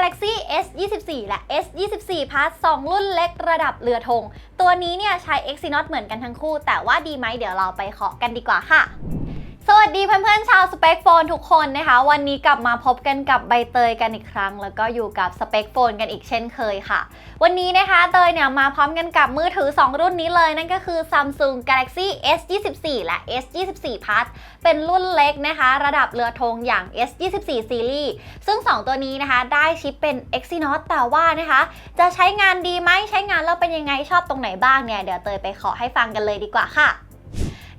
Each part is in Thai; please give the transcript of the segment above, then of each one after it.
Galaxy S 24และ S 24 Plus 2 รุ่นเล็กระดับเรือธง ตัวนี้เนี่ยใช้ Exynos เหมือนกันทั้งคู่ แต่ว่าดีไหมเดี๋ยวเราไปเคาะกันดีกว่าค่ะ สวัสดีเพื่อนๆชาวสเปคโฟนทุกคนนะคะ วันนี้กลับมาพบกันกับใบเตยกันอีกครั้ง แล้วก็อยู่กับสเปคโฟนกันอีกเช่นเคยค่ะ วันนี้นะคะเตยเนี่ยมาพร้อมกันกับมือถือ 2 รุ่นนี้เลยนั่นก็คือ Samsung Galaxy S 24 และ S 24 Plus เป็นรุ่นเล็กนะคะ ระดับเรือธงอย่าง S 24 Series ซึ่ง 2 ตัวนี้นะคะ ได้ชิปเป็น Exynos แต่ว่านะคะ จะใช้งานดีไหมใช้งานแล้วเป็นยังไงชอบตรงไหนบ้างเนี่ยเดี๋ยวเตยไปขอให้ฟังกันเลยดีกว่าค่ะ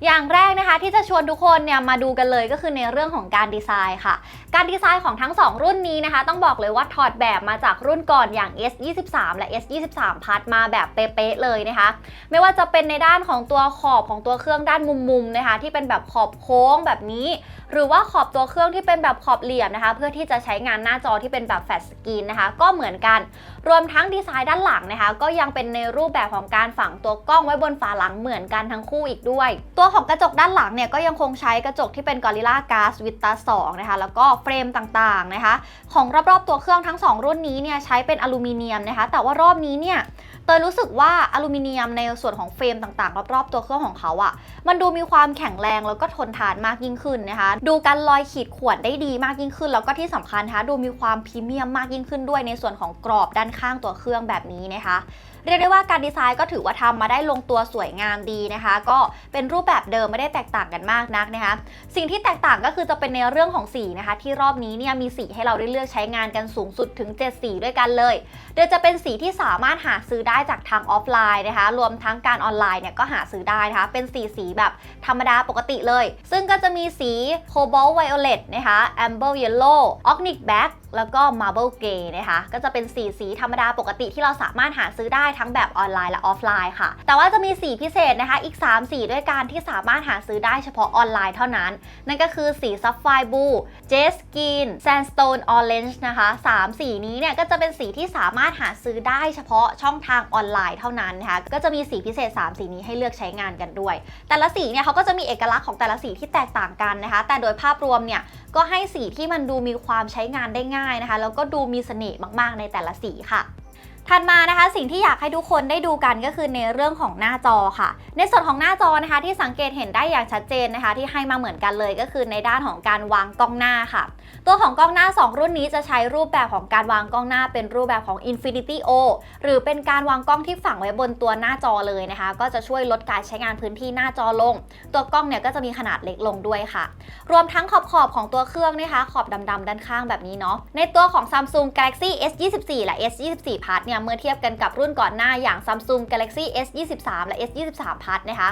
อย่างแรกนะคะที่จะชวนทุกคนเนี่ยมาดูกันเลยก็คือในเรื่องของการดีไซน์ค่ะ การดีไซน์ของทั้ง 2 รุ่นนี้นะคะ ต้องบอกเลยว่าถอดแบบมาจากรุ่นก่อนอย่าง S 23 และ S 23 Plus มาแบบเป๊ะๆเลยนะคะ ไม่ว่าจะเป็นในด้านของตัวขอบของตัวเครื่องด้านมุมๆนะคะ ที่เป็นแบบขอบโค้งแบบนี้ หรือว่าขอบตัวเครื่องที่เป็นแบบขอบเหลี่ยมนะคะ เพื่อที่จะใช้งานหน้าจอที่เป็นแบบแฟลชสกรีนนะคะ ก็เหมือนกัน รวมทั้งดีไซน์ด้านหลังนะคะ ก็ยังเป็นในรูปแบบของการฝังตัวกล้องไว้บนฝาหลังเหมือนกันทั้งคู่อีกด้วย ตัวของกระจกด้านหลังเนี่ยก็ยังคงใช้กระจกที่เป็น Gorilla Glass Vista 2นะคะแล้วก็เฟรมต่างๆนะคะ ของรอบๆตัวเครื่องทั้ง 2 รุ่นนี้เนี่ยใช้เป็นอลูมิเนียมนะคะ แต่ว่ารอบนี้เนี่ยเตยรู้สึกว่าอลูมิเนียมในส่วนของเฟรมต่างๆ รอบๆตัวเครื่องของเขาอะ่ะ มันดูมีความแข็งแรงแล้วก็ทนทานมากยิ่งขึ้นนะคะ ดูการลอยขีดข่วนได้ดีมากยิ่งขึ้น แล้วก็ที่สำคัญนะคะดูมีความพรีเมียมมากยิ่งขึ้นด้วยในส่วนของกรอบด้านข้างตัวเครื่องแบบนี้นะคะเรียกได้ว่าการดีไซน์ก็ถือว่าทำมาได้ลงตัวสวยงามดีนะคะ ก็เป็นรูปแบบเดิมไม่ได้แตกต่างกันมากนักนะคะ สิ่งที่แตกต่างก็คือจะเป็นในเรื่องของสีนะคะ ที่รอบนี้เนี่ยมีสีให้เราได้เลือกใช้งานกันสูงสุดถึง 7 สีด้วยกันเลย โดยจะเป็นสีที่สามารถหาซื้อได้จากทางออฟไลน์นะคะ รวมทั้งการออนไลน์เนี่ยก็หาซื้อได้นะคะ เป็นสีสีแบบธรรมดาปกติเลย ซึ่งก็จะมีสี Cobalt Violet นะคะ Amber Yellow Organic Black แแล้วก็ Marble Grey นะคะก็จะเป็นสีสีธรรมดาปกติที่เราสามารถหาซื้อได้ทั้งแบบออนไลน์และออฟไลน์ค่ะ แต่ว่าจะมีสีพิเศษนะคะอีก 3 สีด้วยกันที่สามารถหาซื้อได้เฉพาะออนไลน์เท่านั้น นั่นก็คือสี Sapphire Blue Jade Skin Sandstone Orange นะคะ3สีนี้เนี่ยก็จะเป็นสีที่สามารถหาซื้อได้เฉพาะช่องทางออนไลน์เท่านั้นนะคะก็จะมีสีพิเศษ 3 สีนี้ให้เลือกใช้งานกันด้วย แต่ละสีเนี่ยเขาก็จะมีเอกลักษณ์ของแต่ละสีที่แตกต่างกันนะคะ แต่โดยภาพรวมเนี่ยก็ให้สีที่มันดูมีความใช้งานได้ง่ายายนะคะ แล้วก็ดูมีเสน่ห์มากๆในแต่ละสีค่ะ ถัดมานะคะสิ่งที่อยากให้ทุกคนได้ดูกันก็คือในเรื่องของหน้าจอค่ะ ในส่วนของหน้าจอนะคะที่สังเกตเห็นได้อย่างชัดเจนนะคะ ที่ให้มาเหมือนกันเลยก็คือในด้านของการวางกล้องหน้าค่ะ ตัวของกล้องหน้า 2 รุ่นนี้จะใช้รูปแบบของการวางกล้องหน้าเป็นรูปแบบของ Infinity O หรือเป็นการวางกล้องที่ฝังไว้บนตัวหน้าจอเลยนะคะ ก็จะช่วยลดการใช้งานพื้นที่หน้าจอลง ตัวกล้องเนี่ยก็จะมีขนาดเล็กลงด้วยค่ะ รวมทั้งขอบขอบของตัวเครื่องนะคะขอบดำๆด้านข้างแบบนี้เนาะในตัวของ Samsung Galaxy S 24 และ S 24 Plus เนี่ยเมื่อเทียบกันกับรุ่นก่อนหน้าอย่าง Samsung Galaxy S 23และ S 23 Plus นะคะ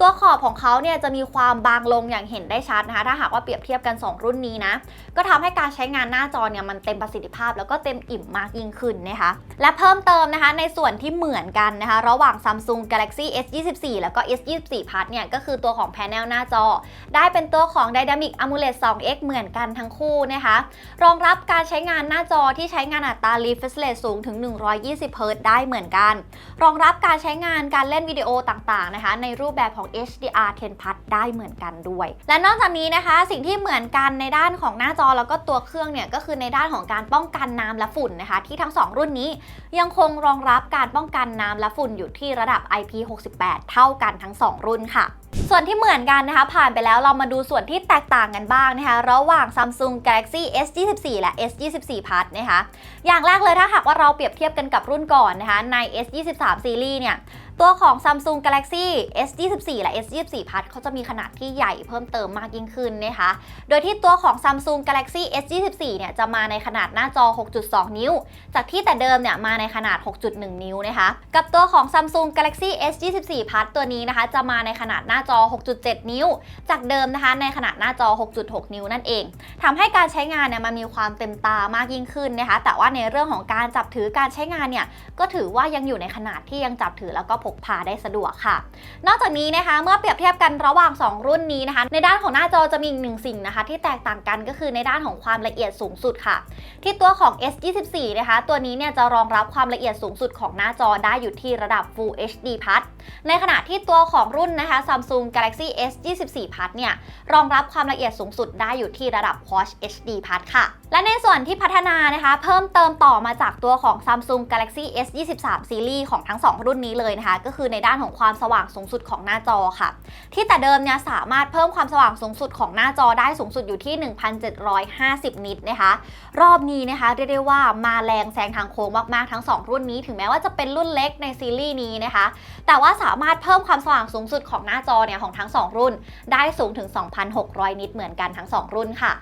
ตัวขอบของเขาเนี่ยจะมีความบางลงอย่างเห็นได้ชัดนะคะ ถ้าหากว่าเปรียบเทียบกัน 2 รุ่นนี้นะ ก็ทำให้การใช้งานหน้าจอเนี่ยมันเต็มประสิทธิภาพ แล้วก็เต็มอิ่มมากยิ่งขึ้นนะคะ และเพิ่มเติมนะคะในส่วนที่เหมือนกันนะคะ ระหว่าง Samsung Galaxy S 24แล้วก็ S 24 Plus เนี่ยก็คือตัวของแผงหน้าจอ ได้เป็นตัวของ Dynamic AMOLED 2X เหมือนกันทั้งคู่นะคะ รองรับการใช้งานหน้าจอที่ใช้งานอัตรา refresh rate สูงถึง 120 120 Hz ได้เหมือนกัน รองรับการใช้งานการเล่นวิดีโอต่างๆนะคะ ในรูปแบบของ HDR 10 Plus ได้เหมือนกันด้วย และนอกจากนี้นะคะ สิ่งที่เหมือนกันในด้านของหน้าจอแล้วก็ตัวเครื่องเนี่ยก็คือในด้านของการป้องกันน้ำและฝุ่นนะคะ ที่ทั้ง 2 รุ่นนี้ ยังคงรองรับการป้องกันน้ำและฝุ่นอยู่ที่ระดับ IP68 เท่ากันทั้ง 2 รุ่นค่ะ ส่วนที่เหมือนกันนะคะ ผ่านไปแล้วเรามาดูส่วนที่แตกต่างกันบ้างนะคะ ระหว่าง Samsung Galaxy S24 และ S24 Plus นะคะ อย่างแรกเลยถ้าหากว่าเราเปรียบเทียบกันกับรุ่นก่อนนะคะ ใน S23 Series เนี่ย ตัวของ Samsung Galaxy S24 และ S24 Plus เขาจะมีขนาดที่ใหญ่เพิ่มเติมมากยิ่งขึ้นนะคะ โดยที่ตัวของ Samsung Galaxy S24 เนี่ยจะมาในขนาดหน้าจอ 6.2 นิ้ว จากที่แต่เดิมเนี่ยมาในขนาด 6.1 นิ้วนะคะ กับตัวของ Samsung Galaxy S24 Plus ตัวนี้นะคะ จะมาในขนาดหน้าจอ 6.7 นิ้ว จากเดิมนะคะ ในขนาดหน้าจอ 6.6 นิ้วนั่นเองทำให้การใช้งานเนี่ยมันมีความเต็มตามากยิ่งขึ้นนะคะ แต่ว่าในเรื่องของการจับถือการใช้งานเนี่ยก็ถือว่ายังอยู่ในขนาดที่ยังจับถือแล้วก็พกกพาได้สะดวกค่ะ นอกจากนี้นะคะเมื่อเปรียบเทียบกันระหว่าง 2 รุ่นนี้นะคะ ในด้านของหน้าจอจะมีอีกหนึ่งสิ่งนะคะ ที่แตกต่างกันก็คือในด้านของความละเอียดสูงสุดค่ะ ที่ตัวของ S24 นะคะ ตัวนี้เนี่ยจะรองรับความละเอียดสูงสุดของหน้าจอได้อยู่ที่ระดับ Full HD Plus ในขณะที่ตัวของรุ่นนะคะ Samsung Galaxy S24 Plus เนี่ยรองรับความละเอียดสูงสุดได้อยู่ที่ระดับ Quad HD Plus ค่ะ และในส่วนที่พัฒนานะคะ เพิ่มเติมต่อมาจากตัวของ Samsung Galaxy S23 Series ของทั้ง 2 รุ่นนี้เลยนะคะก็คือในด้านของความสว่างสูงสุดของหน้าจอค่ะ ที่แต่เดิมเนี่ยสามารถเพิ่มความสว่างสูงสุดของหน้าจอได้สูงสุดอยู่ที่ 1,750 นิตนะคะ รอบนี้นะคะเรียกได้ว่ามาแรงแซงทางโค้งมากๆทั้ง 2 รุ่นนี้ ถึงแม้ว่าจะเป็นรุ่นเล็กในซีรีส์นี้นะคะ แต่ว่าสามารถเพิ่มความสว่างสูงสุดของหน้าจอเนี่ยของทั้ง 2 รุ่น ได้สูงถึง 2,600 นิตเหมือนกันทั้ง 2 รุ่นค่ะ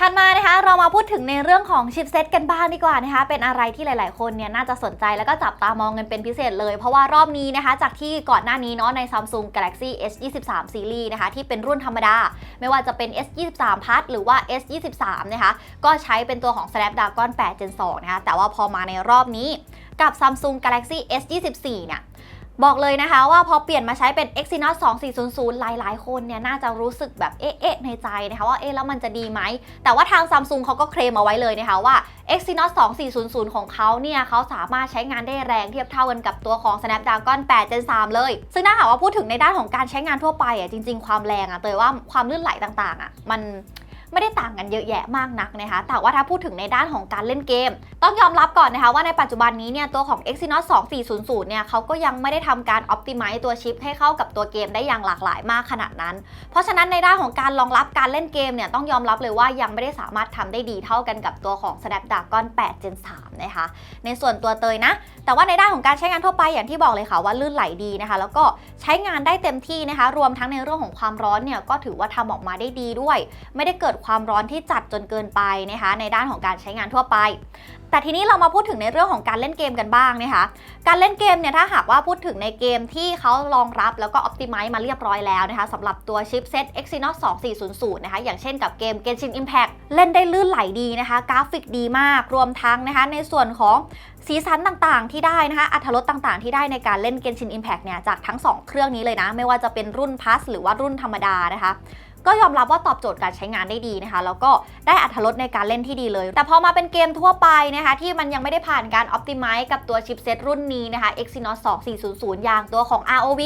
ถัดมานะคะเรามาพูดถึงในเรื่องของชิปเซตกันบ้างดีกว่านะคะเป็นอะไรที่หลาย ๆ คนเนี่ยน่าจะสนใจแล้วก็จับตามองกันเป็นพิเศษเลย เพราะว่ารอบนี้นะคะ จากที่ก่อนหน้านี้เนาะใน Samsung Galaxy S23 Series นะคะที่เป็นรุ่นธรรมดา ไม่ว่าจะเป็น S23 Plus หรือว่า S23 นะคะก็ใช้เป็นตัวของ Snapdragon 8 Gen 2 นะคะแต่ว่าพอมาในรอบนี้กับ Samsung Galaxy S24 เนี่ย บอกเลยนะคะว่าพอเปลี่ยนมาใช้เป็น Exynos 2400 หลายๆ คนเนี่ยน่าจะรู้สึกแบบเอ๊ะในใจนะคะว่าเอ๊ะแล้วมันจะดีไหม แต่ว่าทาง Samsung เขาก็เคลมเอาไว้เลยนะคะว่า Exynos 2400 ของเขาเนี่ยเขาสามารถใช้งานได้แรงเทียบเท่ากันกับตัวของ Snapdragon 8 Gen 3 เลย ซึ่งถ้าหากว่าพูดถึงในด้านของการใช้งานทั่วไปอะจริง ๆ ความแรงอะเตยว่าความลื่นไหลต่างๆอะมัน ไม่ได้ต่างกันเยอะแยะมากนักนะคะ แต่ว่าถ้าพูดถึงในด้านของการเล่นเกม ต้องยอมรับก่อนนะคะว่าในปัจจุบันนี้เนี่ยตัวของ Exynos 2400 เนี่ยเขาก็ยังไม่ได้ทำการ optimize ตัวชิปให้เข้ากับตัวเกมได้อย่างหลากหลายมากขนาดนั้น เพราะฉะนั้นในด้านของการรองรับการเล่นเกมเนี่ยต้องยอมรับเลยว่ายังไม่ได้สามารถทำได้ดีเท่ากันกับตัวของ Snapdragon 8 Gen 3 นะคะ ในส่วนตัวเตยนะ แต่ว่าในด้านของการใช้งานทั่วไปอย่างที่บอกเลยค่ะว่าลื่นไหลดีนะคะ แล้วก็ใช้งานได้เต็มที่นะคะ รวมทั้งในเรื่องของความร้อนเนี่ยก็ถือว่าทำออกมาได้ดีด้วย ไม่ได้เกิดความร้อนที่จัดจนเกินไปนะคะในด้านของการใช้งานทั่วไป แต่ทีนี้เรามาพูดถึงในเรื่องของการเล่นเกมกันบ้างนะคะการเล่นเกมเนี่ยถ้าหากว่าพูดถึงในเกมที่เขารองรับแล้วก็ optimize มาเรียบร้อยแล้วนะคะสำหรับตัวชิปเซ็ต Exynos 2400 นะคะอย่างเช่นกับเกม Genshin Impact เล่นได้ลื่นไหลดีนะคะ กราฟิกดีมากรวมทั้งนะคะในส่วนของสีสันต่างๆ ที่ได้นะคะอัตรสต่างๆ ที่ได้ในการเล่น Genshin Impact เนี่ยจากทั้ง 2 เครื่องนี้เลยนะ ไม่ว่าจะเป็นรุ่น Plus หรือว่ารุ่นธรรมดานะคะ ก็ยอมรับว่าตอบโจทย์การใช้งานได้ดีนะคะ แล้วก็ได้อัตรสในการเล่นที่ดีเลย แต่พอมาเป็นเกมทั่วไปนะคะ ที่มันยังไม่ได้ผ่านการ optimize กับตัวชิปเซตรุ่นนี้นะคะ Exynos 2400 อย่างตัวของ ROV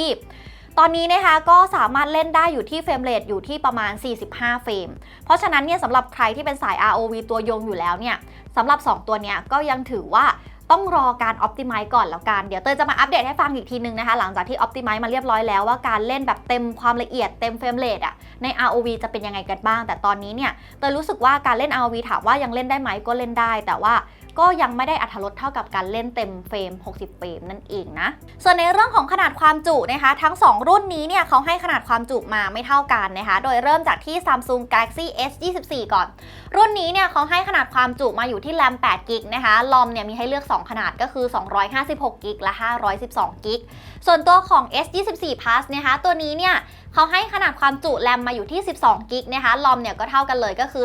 ตอนนี้นะคะก็สามารถเล่นได้อยู่ที่เฟรมเรทอยู่ที่ประมาณ 45 เฟรม เพราะฉะนั้นเนี่ยสำหรับใครที่เป็นสาย ROV ตัวยงอยู่แล้วเนี่ยสำหรับ 2 ตัวเนี้ยก็ยังถือว่า ต้องรอการ optimize ก่อนแล้วกัน เดี๋ยวเตยจะมาอัปเดตให้ฟังอีกทีนึงนะคะ หลังจากที่ optimize มาเรียบร้อยแล้วว่าการเล่นแบบเต็มความละเอียดเต็มเฟรมเรทอะใน ROV จะเป็นยังไงกันบ้าง แต่ตอนนี้เนี่ยเตยรู้สึกว่าการเล่น ROV ถามว่ายังเล่นได้ไหมก็เล่นได้ แต่ว่า ก็ยังไม่ได้อัตรสเท่ากับการเล่นเต็มเฟรม 60 เฟรมนั่นเองนะ ส่วนในเรื่องของขนาดความจุนะคะ ทั้ง 2 รุ่นนี้เนี่ยเขาให้ขนาดความจุมาไม่เท่ากันนะคะ โดยเริ่มจากที่ Samsung Galaxy S24 ก่อน รุ่นนี้เนี่ยเขาให้ขนาดความจุมาอยู่ที่แรม8กิกนะคะลอมเนี่ยมีให้เลือก 2 ขนาดก็คือ 256กิกและ 512กิกส่วนตัวของ S24 Plus นะคะตัวนี้เนี่ยเขาให้ขนาดความจุแรมมาอยู่ที่ 12 กิกนะคะ ลอมเนี่ยก็เท่ากันเลยก็คือ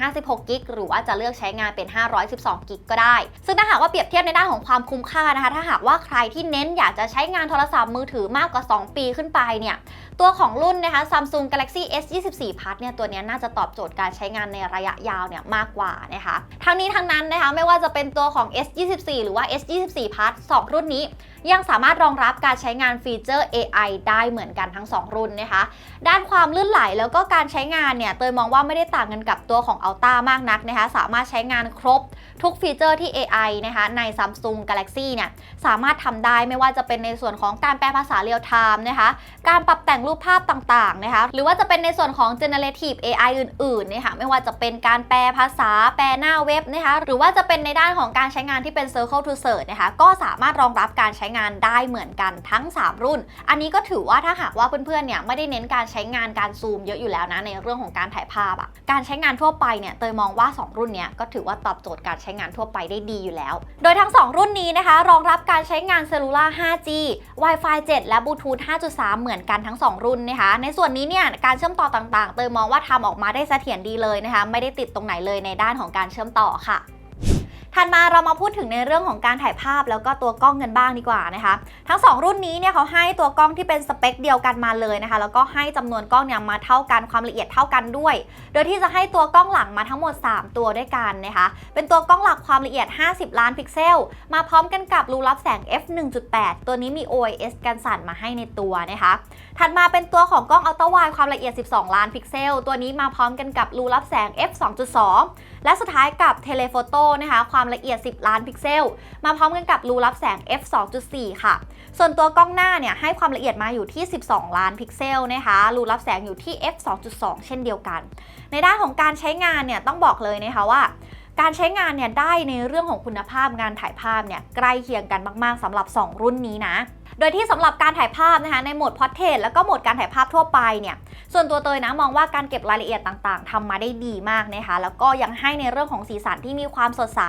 256 กิก หรือว่าจะเลือกใช้งานเป็น 512 กิกก็ได้ ซึ่งถ้าหากว่าเปรียบเทียบในด้านของความคุ้มค่านะคะ ถ้าหากว่าใครที่เน้นอยากจะใช้งานโทรศัพท์มือถือมากกว่า 2 ปีขึ้นไปเนี่ย ตัวของรุ่นนะคะ Samsung Galaxy S24 Plus เนี่ย ตัวนี้น่าจะตอบโจทย์การใช้งานในระยะยาวเนี่ยมากกว่านะคะ ทั้งนี้ทั้งนั้นนะคะ ไม่ว่าจะเป็นตัวของ S24 หรือว่า S24 Plus 2 รุ่นนี้ ยังสามารถรองรับการใช้งานฟีเจอร์ AI ได้เหมือนกันทั้ง 2 รุ่นนะคะ ด้านความลื่นไหลแล้วก็การใช้งานเนี่ยเตยมองว่าไม่ได้ต่างกันกับตัวของ Ultra มากนักนะคะ สามารถใช้งานครบทุกฟีเจอร์ที่ AI นะคะใน Samsung Galaxy เนี่ยสามารถทำได้ไม่ว่าจะเป็นในส่วนของการแปลภาษาเรียลไทม์นะคะการปรับแต่งรูปภาพต่างๆนะคะหรือว่าจะเป็นในส่วนของ generative AI อื่นๆนะคะไม่ว่าจะเป็นการแปลภาษาแปลหน้าเว็บนะคะหรือว่าจะเป็นในด้านของการใช้งานที่เป็น circle to search นะคะก็สามารถรองรับการใช้งานได้เหมือนกันทั้ง 3 รุ่น อันนี้ก็ถือว่าถ้าหากว่าเพื่อนๆเนี่ยไม่ได้เน้นการใช้งานการซูมเยอะอยู่แล้วนะในเรื่องของการถ่ายภาพอะการใช้งานทั่วไปเนี่ยเตยมองว่า 2 รุ่นเนี้ยก็ถือว่าตอบโจทย์การใช้งานทั่วไปได้ดีอยู่แล้ว โดยทั้ง 2 รุ่นนี้นะคะ รองรับการใช้งานเซลลูล่า 5G Wi-Fi 7 และบลูทูธ5.3 เหมือนกันทั้ง 2 รุ่นนะคะ ในส่วนนี้เนี่ยการเชื่อมต่อต่างๆ เตยมองว่าทำออกมาได้เสถียรดีเลยนะคะ ไม่ได้ติดตรงไหนเลยในด้านของการเชื่อมต่อค่ะ ถัดมาเรามาพูดถึงในเรื่องของการถ่ายภาพแล้วก็ตัวกล้องกันบ้างดีกว่านะคะ ทั้ง 2 รุ่นนี้เนี่ยเขาให้ตัวกล้องที่เป็นสเปคเดียวกันมาเลยนะคะ แล้วก็ให้จำนวนกล้องเนี่ยมาเท่ากันความละเอียดเท่ากันด้วย โดยที่จะให้ตัวกล้องหลังมาทั้งหมด 3 ตัวด้วยกันนะคะ เป็นตัวกล้องหลักความละเอียด 50 ล้านพิกเซล มาพร้อมกันกับรูรับแสง f 1.8 ตัวนี้มี OIS กันสั่นมาให้ในตัวนะคะ ถัดมาเป็นตัวของกล้องอัลตร้าไวความละเอียด 12 ล้านพิกเซล ตัวนี้มาพร้อมกันกับรูรับแสง f 2.2 และสุดท้ายกับเทเลโฟโต้นะคะความละเอียด 10 ล้านพิกเซล มาพร้อมกันกับรูรับแสง f 2.4 ค่ะ ส่วนตัวกล้องหน้าเนี่ยให้ความละเอียดมาอยู่ที่ 12 ล้านพิกเซลนะคะรูรับแสงอยู่ที่ f 2.2 เช่นเดียวกัน ในด้านของการใช้งานเนี่ยต้องบอกเลยนะคะว่าการใช้งานเนี่ยได้ในเรื่องของคุณภาพงานถ่ายภาพเนี่ยใกล้เคียงกันมาก ๆสำหรับ 2 รุ่นนี้นะ โดยที่สำหรับการถ่ายภาพนะคะในโหมดพอร์เทรตแล้วก็โหมดการถ่ายภาพทั่วไปเนี่ยส่วนตัวเตยนะมองว่าการเก็บรายละเอียดต่างๆทำมาได้ดีมากนะคะแล้วก็ยังให้ในเรื่องของสีสันที่มีความสดใส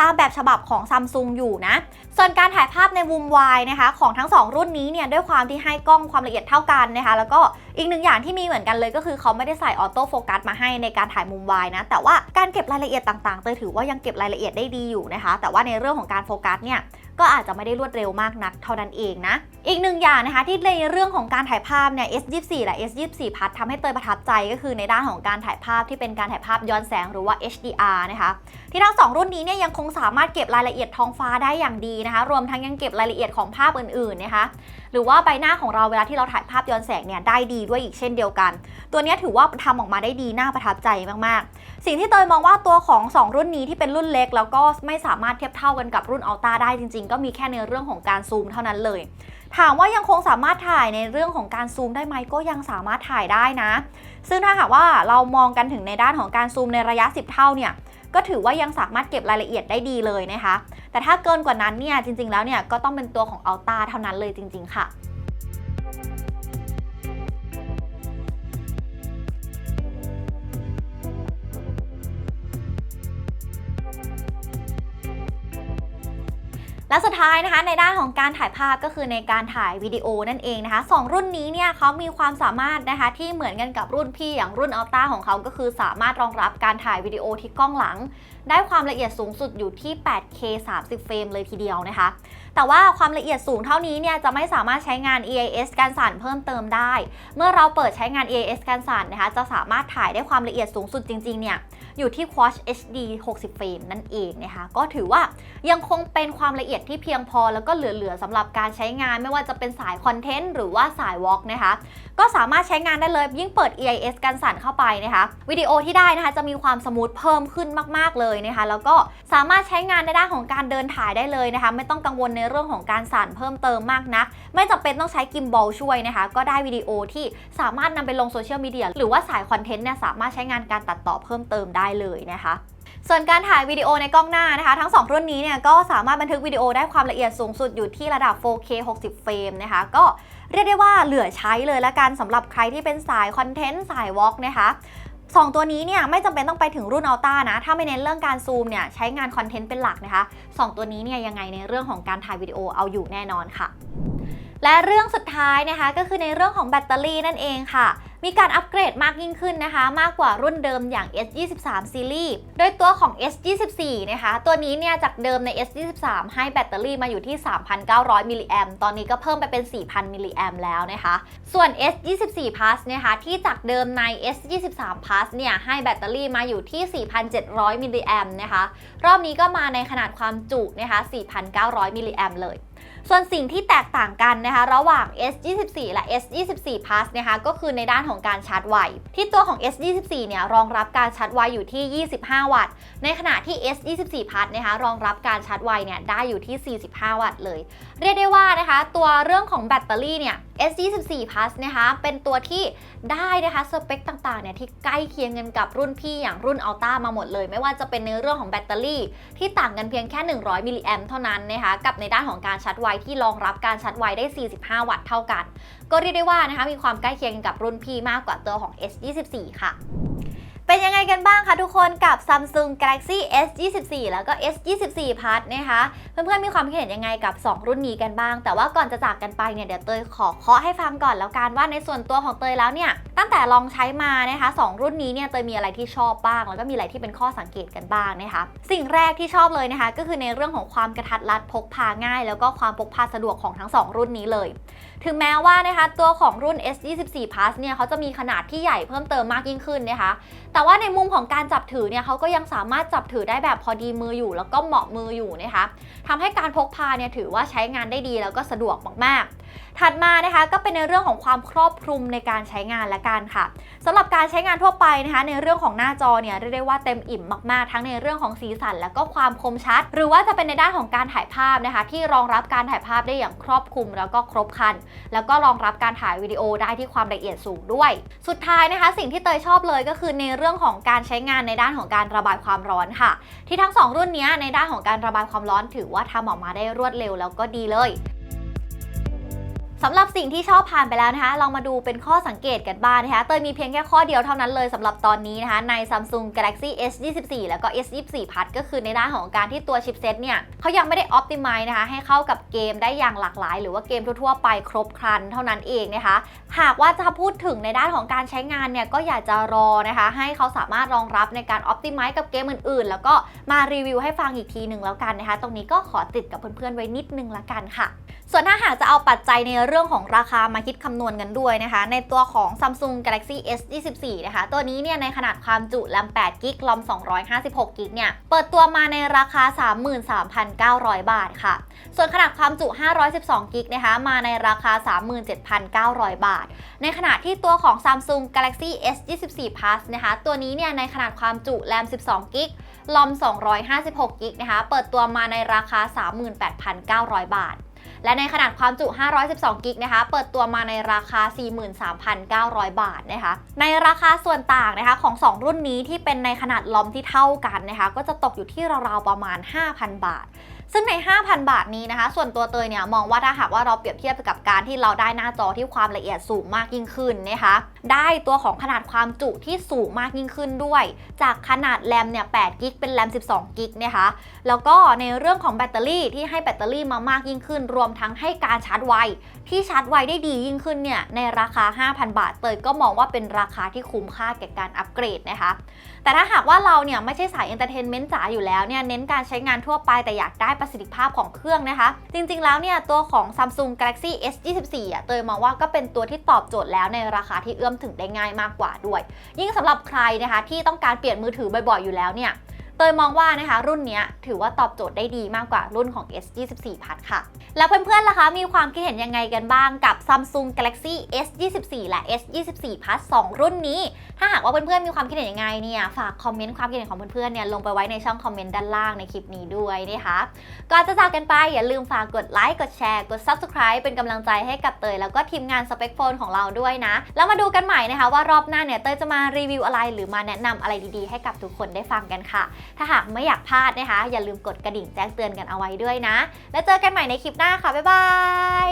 ตามแบบฉบับของซัมซุงอยู่นะส่วนการถ่ายภาพในมุมวายนะคะของทั้ง 2 รุ่นนี้เนี่ยด้วยความที่ให้กล้องความละเอียดเท่ากันนะคะแล้วก็อีกหนึ่งอย่างที่มีเหมือนกันเลยก็คือเขาไม่ได้ใส่ออโต้โฟกัสมาให้ในการถ่ายมุมวายนะแต่ว่าการเก็บรายละเอียดต่างๆเตยถือว่ายังเก็บรายละเอียดได้ดีอยู่นะคะแต่ว่าในเรื่องของการโฟกัสเนี่ย ก็อาจจะไม่ได้รวดเร็วมากนักเท่านั้นเองนะ อีกหนึ่งอย่างนะคะที่ในเรื่องของการถ่ายภาพเนี่ย S24 และ S24 พัดทำให้เตยประทับใจก็คือในด้านของการถ่ายภาพที่เป็นการถ่ายภาพย้อนแสงหรือว่า HDR นะคะที่ทั้งสองรุ่นนี้เนี่ยยังคงสามารถเก็บรายละเอียดท้องฟ้าได้อย่างดีนะคะ รวมทั้งยังเก็บรายละเอียดของภาพอื่นๆนะคะหรือว่าใบหน้าของเราเวลาที่เราถ่ายภาพย้อนแสงเนี่ยได้ดีด้วยอีกเช่นเดียวกัน ตัวนี้ถือว่าทำออกมาได้ดีน่าประทับใจมากๆ สิ่งที่เตยมองว่าตัวของ 2 รุ่นนี้ที่เป็นรุ่นเล็ก แล้วก็ไม่สามารถเทียบเท่ากันกับรุ่นอัลต้าได้จริง ๆก็มีแค่ในเรื่องของการซูมเท่านั้นเลย ถามว่ายังคงสามารถถ่ายในเรื่องของการซูมได้ไหมก็ยังสามารถถ่ายได้นะ ซึ่งถ้าหากว่าเรามองกันถึงในด้านของการซูมในระยะ 10 เท่าเนี่ยก็ถือว่ายังสามารถเก็บรายละเอียดได้ดีเลยนะคะ แต่ถ้าเกินกว่านั้นเนี่ยจริงๆแล้วเนี่ยก็ต้องเป็นตัวของอัลต้าเท่านั้นเลยจริง ๆ ค่ะ และสุดท้ายนะคะในด้านของการถ่ายภาพก็คือในการถ่ายวิดีโอนั่นเองนะคะสองรุ่นนี้เนี่ยเขามีความสามารถนะคะที่เหมือนกันกับรุ่นพี่อย่างรุ่นอัลต้าของเขาก็คือสามารถรองรับการถ่ายวิดีโอที่กล้องหลัง ได้ความละเอียดสูงสุดอยู่ที่ 8K 30 เฟรมเลยทีเดียวนะคะ แต่ว่าความละเอียดสูงเท่านี้เนี่ยจะไม่สามารถใช้งาน EIS การสั่นเพิ่มเติมได้ เมื่อเราเปิดใช้งาน EIS การสั่นนะคะจะสามารถถ่ายได้ความละเอียดสูงสุดจริงๆเนี่ยอยู่ที่ Quad HD 60 เฟรมนั่นเองนะคะก็ถือว่ายังคงเป็นความละเอียดที่เพียงพอแล้วก็เหลือๆสำหรับการใช้งานไม่ว่าจะเป็นสายคอนเทนต์หรือว่าสายวอล์กนะคะก็สามารถใช้งานได้เลยยิ่งเปิด EIS กันสั่นเข้าไปนะคะวิดีโอที่ได้นะคะจะมีความสมูทเพิ่มขึ้นมากๆเลยนะคะแล้วก็สามารถใช้งานในด้านของการเดินถ่ายได้เลยนะคะไม่ต้องกังวลในเรื่องของการสั่นเพิ่มเติมมากนัก ไม่จำเป็นต้องใช้กิมบอลช่วยนะคะก็ได้วิดีโอที่สามารถนำไปลงโซเชียลมีเดียหรือว่าสายคอนเทนต์เนี่ยสามารถใช้งานการตัดต่อเพิ่มเติมได้เลยนะคะ ส่วนการถ่ายวิดีโอในกล้องหน้านะคะ ทั้ง 2 รุ่นนี้เนี่ยก็สามารถบันทึกวิดีโอได้ความละเอียดสูงสุดอยู่ที่ระดับ 4K 60 เฟรมนะคะ ก็เรียกได้ว่าเหลือใช้เลยละกันสำหรับใครที่เป็นสายคอนเทนต์สายวอล์กนะคะสองตัวนี้เนี่ยไม่จำเป็นต้องไปถึงรุ่นอัลต้านะ ถ้าไม่เน้นเรื่องการซูมเนี่ยใช้งานคอนเทนต์เป็นหลักนะคะสองตัวนี้เนี่ยยังไงในเรื่องของการถ่ายวิดีโอเอาอยู่แน่นอนค่ะ และเรื่องสุดท้ายนะคะก็คือในเรื่องของแบตเตอรี่นั่นเองค่ะ มีการอัปเกรดมากยิ่งขึ้นนะคะ มากกว่ารุ่นเดิมอย่าง S23 ซีรีส์โดยตัวของ S24 นะคะ ตัวนี้เนี่ยจากเดิมใน S23 ให้แบตเตอรี่มาอยู่ที่ 3,900 มิลลิแอมตอนนี้ก็เพิ่มไปเป็น 4,000 มิลลิแอมแล้วนะคะ ส่วน S24 Plus นะคะที่จากเดิมใน S23 Plus เนี่ยให้แบตเตอรี่มาอยู่ที่ 4,700 มิลลิแอมนะคะ รอบนี้ก็มาในขนาดความจุนะคะ 4,900 มิลลิแอมเลย ส่วนสิ่งที่แตกต่างกันนะคะระหว่าง S24 และ S24 Plus นะคะก็คือในด้านของการชาร์จไวที่ตัวของ S24 เนี่ยรองรับการชาร์จไวอยู่ที่ 25 วัตต์ ในขณะที่ S24 Plus นะคะรองรับการชาร์จไวเนี่ยได้อยู่ที่ 45 วัตต์เลย เรียกได้ว่านะคะตัวเรื่องของแบตเตอรี่เนี่ย S24 Plus นะคะ เป็นตัวที่ได้นะคะสเปคต่างๆเนี่ยที่ใกล้เคียงกันกับรุ่นพี่อย่างรุ่น Ultra มาหมดเลย ไม่ว่าจะเป็นในเรื่องของแบตเตอรี่ ที่ต่างกันเพียงแค่ 100 มิลลิแอมเท่านั้นนะคะ กับในด้านของการชาร์จไวที่รองรับการชาร์จไวได้ 45 วัตต์เท่ากัน ก็เรียกได้ว่านะคะมีความใกล้เคียงกับรุ่นพี่มากกว่าตัวของ S24 ค่ะ เป็นยังไงกันบ้างคะทุกคนกับ Samsung Galaxy S24 แล้วก็ S24 Plus นะคะเพื่อนๆมีความคิดเห็นยังไงกับ 2 รุ่นนี้กันบ้าง แต่ว่าก่อนจะจากกันไปเนี่ยเดี๋ยวเตยขอเคาะให้ฟังก่อนแล้วกันว่าในส่วนตัวของเตยแล้วเนี่ยตั้งแต่ลองใช้มานะคะ 2 รุ่นนี้เนี่ยเตยมีอะไรที่ชอบบ้าง แล้วก็มีอะไรที่เป็นข้อสังเกตกันบ้างนะคะสิ่งแรกที่ชอบเลยนะคะ ก็คือในเรื่องของความกระทัดรัดพกพาง่าย แล้วก็ความพกพาสะดวกของทั้ง 2 รุ่นนี้เลย ถึงแม้ว่านะคะตัวของรุ่น S24 Plus เนี่ยเขาจะมีขนาดที่ใหญ่เพิ่มเติมมากยิ่งขึ้นนะคะแต่ว่าในมุมของการจับถือเนี่ยเขาก็ยังสามารถจับถือได้แบบพอดีมืออยู่ แล้วก็เหมาะมืออยู่นะคะทำให้การพกพาเนี่ยถือว่าใช้งานได้ดีแล้วก็สะดวกมากๆ ถัดมานะคะก็เป็นในเรื่องของความครอบคลุมในการใช้งานและกันค่ะสำหรับการใช้งานทั่วไปนะคะในเรื่องของหน้าจอเนี่ยเรียกได้ว่าเต็มอิ่มมากๆ ทั้งในเรื่องของสีสัน แล้วก็ความคมชัด หรือว่าจะเป็นในด้านของการถ่ายภาพนะคะที่รองรับการถ่ายภาพได้อย่างครอบคลุมแล้วก็ครบครัน แล้วก็รองรับการถ่ายวิดีโอได้ที่ความละเอียดสูงด้วย สุดท้ายนะคะ สิ่งที่เตยชอบเลยก็คือในเรื่องของการใช้งานในด้านของการระบายความร้อนค่ะ ที่ทั้งสองรุ่นนี้ในด้านของการระบายความร้อนถือว่าทำออกมาได้รวดเร็วแล้วก็ดีเลย สำหรับสิ่งที่ชอบผ่านไปแล้วนะคะ เรามาดูเป็นข้อสังเกตกันบ้างนะคะ เตยมีเพียงแค่ข้อเดียวเท่านั้นเลยสำหรับตอนนี้นะคะ ใน Samsung Galaxy S24 แล้วก็ S24 Plus ก็คือในด้านของการที่ตัวชิปเซตเนี่ยเขายังไม่ได้ Optimize นะคะ ให้เข้ากับเกมได้อย่างหลากหลาย หรือว่าเกมทั่วๆไปครบครันเท่านั้นเองนะคะ หากว่าจะพูดถึงในด้านของการใช้งานเนี่ยก็อยากจะรอนะคะ ให้เขาสามารถรองรับในการ Optimize กับเกมอื่นๆ แล้วก็มารีวิวให้ฟังอีกทีหนึ่งแล้วกันนะคะ ตรงนี้ก็ขอติดกับเพื่อนๆไว้นิดนึงละกันค่ะ ส่วนถ้าหากจะเอาปัจจัยในเรื่องของราคามาคิดคำนวณกันด้วยนะคะ ในตัวของ Samsung Galaxy S24 นะคะ ตัวนี้เนี่ยในขนาดความจุแรม8กิกลอม256กิกเนี่ย เปิดตัวมาในราคา 33,900 บาทค่ะ ส่วนขนาดความจุ 512กิกนะคะ มาในราคา 37,900 บาท ในขณะที่ตัวของ Samsung Galaxy S24 Plus นะคะ ตัวนี้เนี่ยในขนาดความจุแรม12กิกลอม256กิกนะคะ เปิดตัวมาในราคา 38,900 บาท และในขนาดความจุ 512 กิกนะคะ เปิดตัวมาในราคา 43,900 บาทนะคะ ในราคาส่วนต่างนะคะของ 2 รุ่นนี้ที่เป็นในขนาดลอมที่เท่ากันนะคะ ก็จะตกอยู่ที่ราวๆประมาณ 5,000 บาทซึ่งใน 5,000 บาทนี้นะคะ ส่วนตัวเตยเนี่ยมองว่าถ้าหากว่าเราเปรียบเทียบกับการที่เราได้หน้าจอที่ความละเอียดสูงมากยิ่งขึ้นนะคะ ได้ตัวของขนาดความจุที่สูงมากยิ่งขึ้นด้วย จากขนาดแรมเนี่ย8กิกเป็นแรม 12 กิกนะคะ แล้วก็ในเรื่องของแบตเตอรี่ที่ให้แบตเตอรี่มามากยิ่งขึ้น รวมทั้งให้การชาร์จไวที่ชาร์จไวได้ดียิ่งขึ้นเนี่ยในราคา 5,000 บาท เตยก็มองว่าเป็นราคาที่คุ้มค่าแก่การอัปเกรดนะคะ แต่ถ้าหากว่าเราเนี่ยไม่ใช่สายเอนเตอร์เทนเมนต์จ๋าอยู่แล้วเนี่ยเน้นการใช้งานทั่วไปแต่อยากได้ประสิทธิภาพของเครื่องนะคะ จริงๆแล้วเนี่ยตัวของ Samsung Galaxy S24 อะเตยมองว่าก็เป็นตัวที่ตอบโจทย์แล้วในราคาที่เอื้อมถึงได้ง่ายมากกว่าด้วย ยิ่งสำหรับใครนะคะที่ต้องการเปลี่ยนมือถือบ่อยๆอยู่แล้วเนี่ย ตยมองว่านะคะรุ่นนี้ถือว่าตอบโจทย์ได้ดีมากกว่ารุ่นของ S24 Plus ค่ะ แล้วเพื่อนๆล่ะคะ มีความคิดเห็นยังไงกันบ้างกับ Samsung Galaxy S24 และ S24 Plus 2 รุ่นนี้ ถ้าหากว่าเพื่อนๆมีความคิดเห็นยังไงเนี่ยฝากคอมเมนต์ความคิดเห็นของเพื่อนๆเนี่ยลงไปไว้ในช่องคอมเมนต์ด้านล่างในคลิปนี้ด้วยนะคะก่อนจะจากกันไปอย่าลืมฝากกดไลค์กดแชร์กด Subscribe เป็นกำลังใจให้กับเตยแล้วก็ทีมงานสเปคโฟนของเราด้วยนะ แล้วมาดูกันใหม่นะคะว่ารอบหน้าเนี่ยเตยจะมารีวิวอะไร หรือมาแนะนำอะไรดีๆ ให้กับทุกคนได้ฟังกันค่ะถ้าหากไม่อยากพลาดนะคะ อย่าลืมกดกระดิ่งแจ้งเตือนกันเอาไว้ด้วยนะ แล้วเจอกันใหม่ในคลิปหน้าค่ะ บ๊ายบาย